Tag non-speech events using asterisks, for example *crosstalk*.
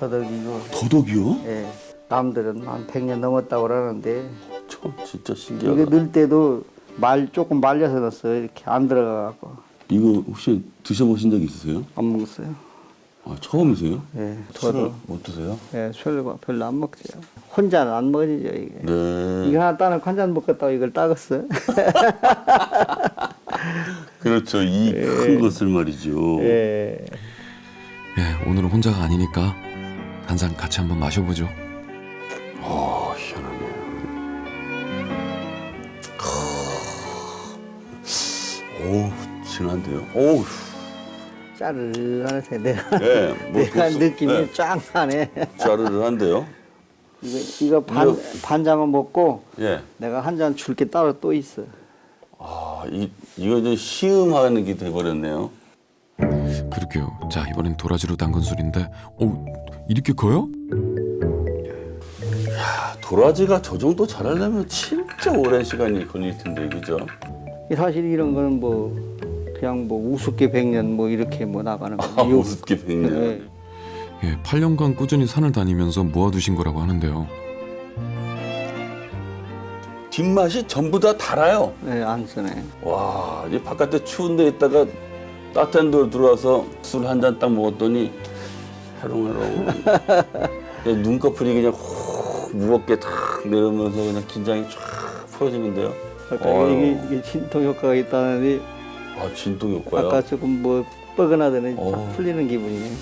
더덕이고 더덕이요? 예. 남들은 한 100년 넘었다고 그러는데 참 진짜 이거 신기하다. 넣을 때도 말 조금 말려서 넣었어요. 이렇게 안 들어가갖고 이거 혹시 드셔보신 적 있으세요? 안 먹었어요. 아, 처음이세요? 예, 술을 저도 못 드세요? 예, 술과 별로 안 먹죠. 혼자는 안 먹어지죠 이게. 네. 이거 하나 따는 한잔 먹겠다고 이걸 따갔어. *laughs* 그렇죠. 이 큰 것을 말이죠. 예. 예, 오늘은 혼자가 아니니까 한 잔 같이 한번 마셔보죠. 아, 희한하네. 오, 진한데요? 오, 짜르르하네 내가 네, 뭐 *laughs* 내가 느낌이 네. 쫙 나네. 짜르르한데요? 이거 이거 반 이거- 반 잔만 먹고 예. 내가 한 잔 줄 게 따로 또 있어. 아, 이, 이거 좀 시음하는 게 돼버렸네요. 그러게요. 자, 이번엔 도라지로 담근 술인데, 오, 이렇게 커요? 아, 도라지가 저 정도 자라려면 진짜 오랜 시간이 걸릴 텐데, 그죠? 이 사실 이런 거는 뭐 그냥 뭐 우습게 백년 뭐 이렇게 뭐 나가는 거. 아, 우습게 백년. 예. 예, 8년간 꾸준히 산을 다니면서 모아두신 거라고 하는데요. 뒷맛이 전부 다 달아요. 네, 안 쓰네. 와, 이 바깥에 추운 데 있다가 따뜻한 데로 들어와서 술 한 잔 딱 먹었더니 해롱해롱. *laughs* 눈꺼풀이 그냥 훅 무겁게 탁 내려오면서 그냥 긴장이 쫙 풀어지는데요. 이게, 이게 진통 효과가 있다는데 아, 진동 효과요? 아까 조금 뭐 뻐근하더니 어. 쫙 풀리는 기분이에요.